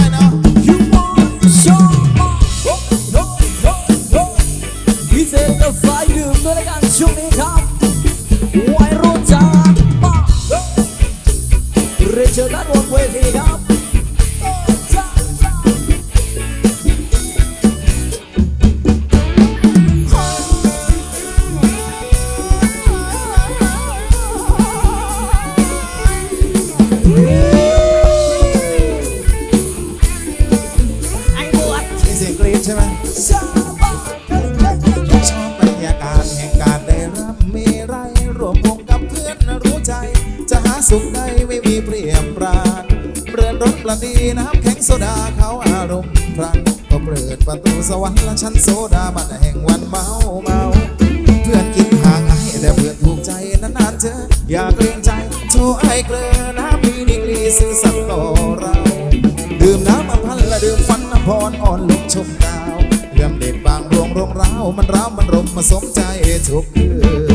ชิญารมณ์พรันก็เปิดประตูสวรรค์และชั้นโซดาบันแห่งวันเมาเมาเพื่อนกินห่างไอ้แต่เพื่อนถูกใจนานๆเจออย่าเกรงใจโชว์ไอ้เกลือน้ำมีดีกรีซื่อสัตย์ต่อเราดื่มน้ำมาพันและดื่มฟันน้ำพรอ่อนลงชมดาวเลื่อมเด็ดบางโรงโรงราวมันร้าวมันรมมาสมใจทุกคืน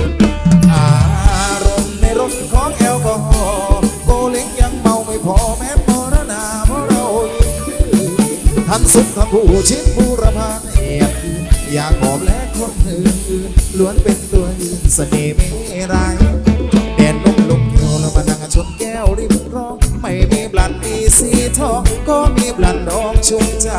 ผู้ชิดผู้ระพานเอียดอยากหอมและคนอื่นล้วนเป็นตัวยืนเสน่ห์ไม่ร้ายแดนลมลมเที่ยวแล้วมานั่งชนแก้วริมคลอง ไม่มีบลันมีสีทองก็มีบลันดองชุ่มใจ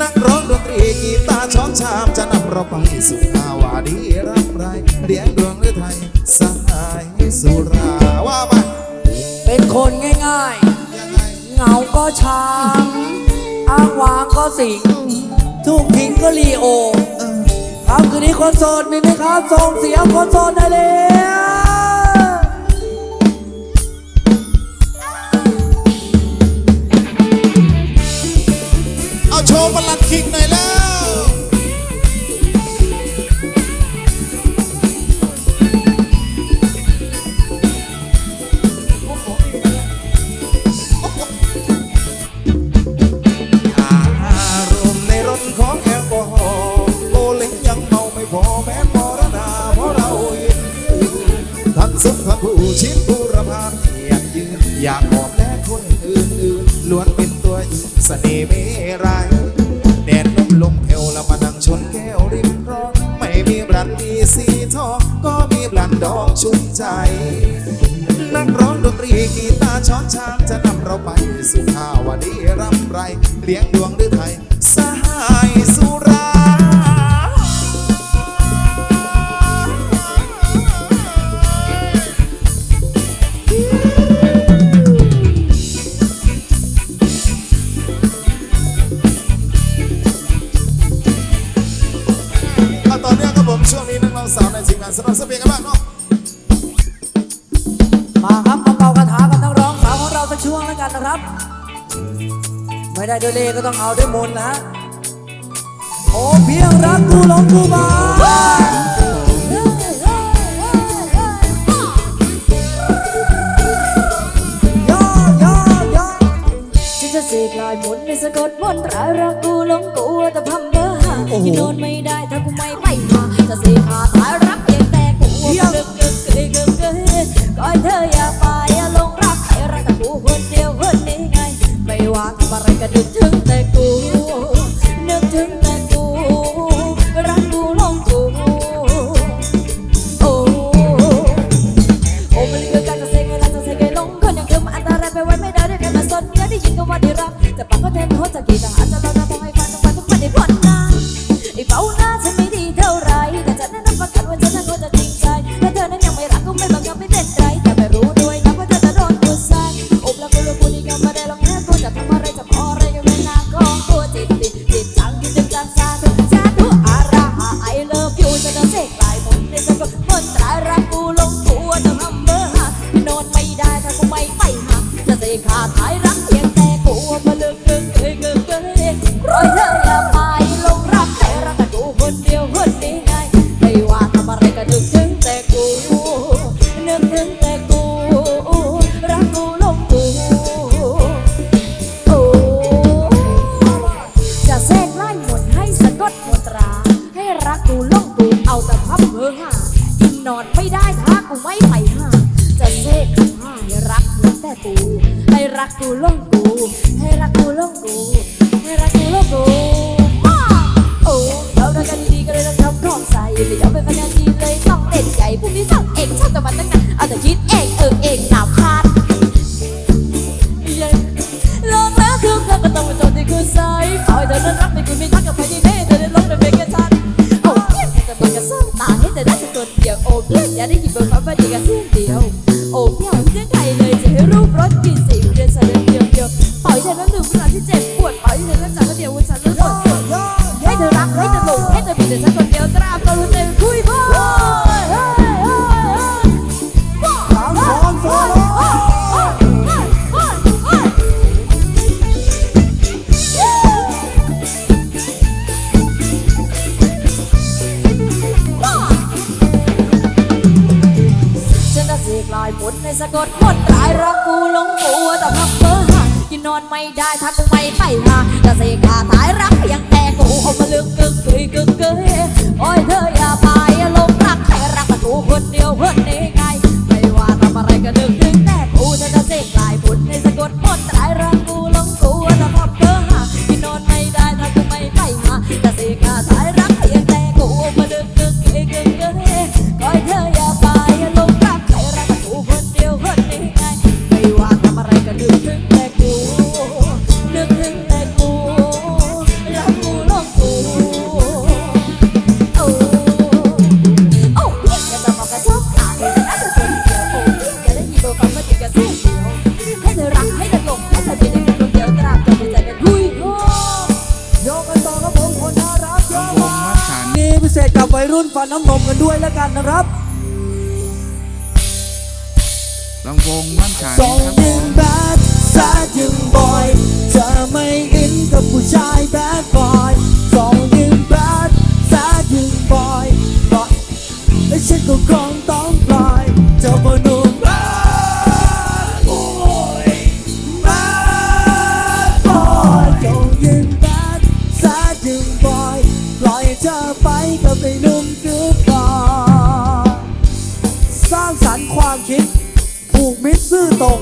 นักร้องดนตรีกีตาร์ช้อนชามจะนำเราไปสู่ภาวะดีร่ำไรเลี้ยงดวงหรือไทยสหายสุราว่ามาเป็นคนง่ายงไงๆเหงาก็ช้าางวางก็สิงถูกทิ้งก็ลีโอเออครับคืนนี้คนโสดมีไหมครับส่งเสียงคนโสดได้เลย อยากหอมและคนอื่นๆล้วนเป็นตัวเสน่ห์ไม่ร้ายแดดลมลมเพวละมานั่งชนแก้วริมคลองไม่มีบลันมีสีทองก็มีบลันดองชุ่มใจ นักร้องดนตรีกีตาร์ช้อนชามจะนำเราไปสู่ภาวะดีร่ำไร เลี้ยงดวงหรือไทย สาวในทีมงานสนับสนุนกันบ้างเนาะมาครับมาเป่าคาถากันนักร้องสาวของเราสักช่วงแล้วกันนะครับ ไม่ได้ด้วยเลขก็ต้องเอาด้วยมนต์นะฮะโอ้เพียงรักกูหลงกูมาย่อย่อย่อฉันจะเสกลายมนต์ในสะกดมนตรารักกูหลงกูแต่พำเบอร์หาที่โดนไม่ เดียวคนนี้ไงไม่ว่าทำอะไรก็นึกถึงแต่กูนึกถึงแต่กูรักกูลงกูโอ้จะแทรกไล่หมดให้สะกดหมดรา ให้รักกูลงกูเอาแต่พับเบอร์ห้ากินนอนไม่ได้ถ้ากูไม่ไปห้าจะเซกห้าให้รักหมืแต่กูให้รักกูลงกูให้รักกูลงกู เอาแต่คิดเองเออเองหนาวขาดลงแล้วคือเธอก็ต้องเป็นตัที่กูใส่ขอให้เธอนั้นรักไม่คุไม่ทักกับใครที่เมเธอได้ลงเนเบเกทันโอ้ยแต่มันก็สร้างตาให้เธอได้เป็นเดียวโอ้เพี้ยนอย่าได้ยินเบอร์ฟ้าไปดีกันเพียงเดียวโอ้เพี้ยนเรื่องใครเลยจะให้รูปรสกินสีเรียนสายเดียวเดียวปล่อยเธอนั้นหนึ่ ไม่ได้ถ้ากูไม่ไปหาจะเสกคาถา วัยรุ่นฟันน้ำนมกันด้วยแล้วกันนะครับลองวงมั่ดฉายสองหนึ่งแบดซายังบอยเธอไม่อินกับผู้ชายแบดบอยสอง ในนุ่มดื้อปลาสร้างสรรค์ความคิด ผูกมิตรซื่อตรง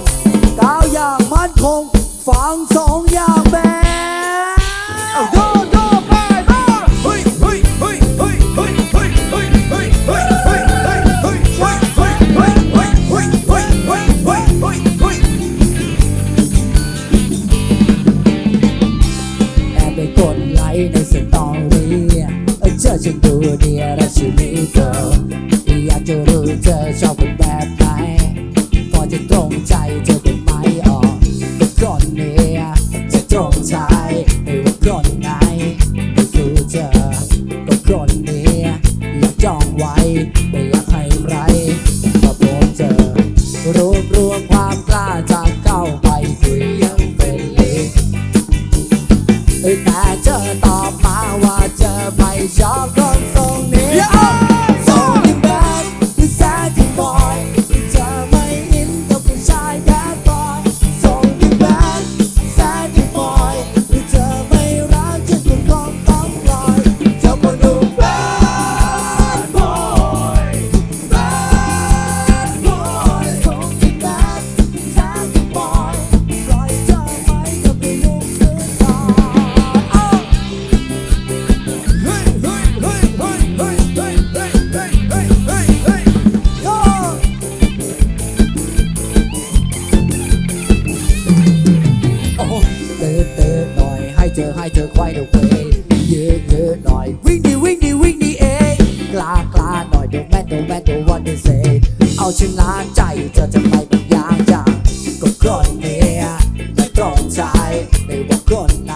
อยตัแม่ตัวแม่ตัววันที่เซเอาชนะใจเธอจะไม่บางยางจากก็คนเนี้ยและตรงใจไม่ว่าคนไหน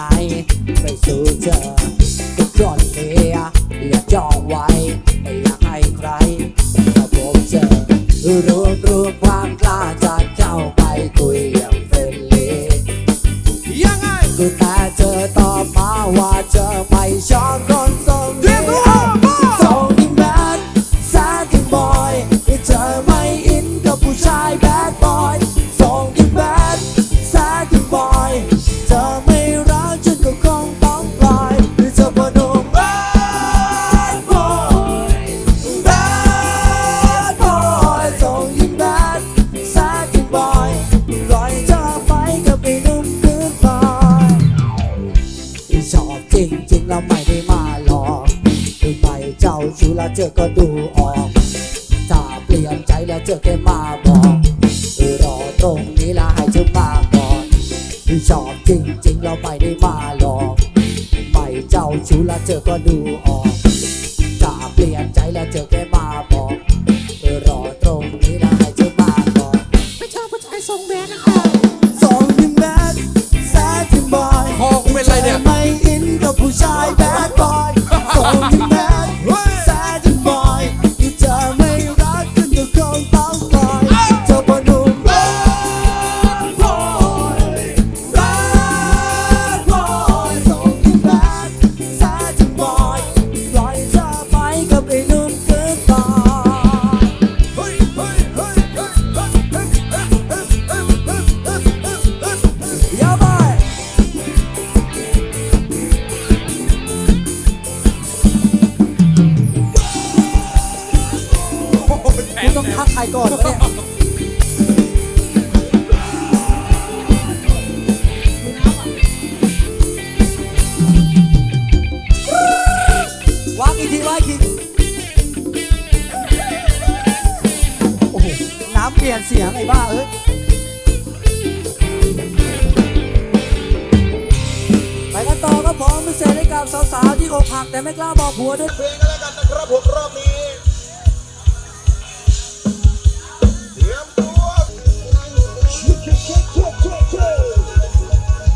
ไม่สู้เธอก็คนเนี้ยอย่าจองไว้ จอก็ดูออก ถ้าเปลี่ยนใจแล้วเจอแกมาบอกรอตรงนี้ละให้เธอมาก่อนชอบจริงๆเราไม่ได้มาหลอกไม่เจ้าชู้แล้วเจอก็ดูออก ถ้าเปลี่ยนใจแล้วเจอแก ก่อนวะเนี่ยวางอีกทีวางอีกทีโอ้โห น้ำเปลี่ยนเสียงไอ้บ้าเอ้ยไปกันต่อครับผมพิเศษให้กับสาวๆที่อกหักแต่ไม่กล้าบอกผัวด้วยเพลงกันแล้วกันนะครับผมรอบนี้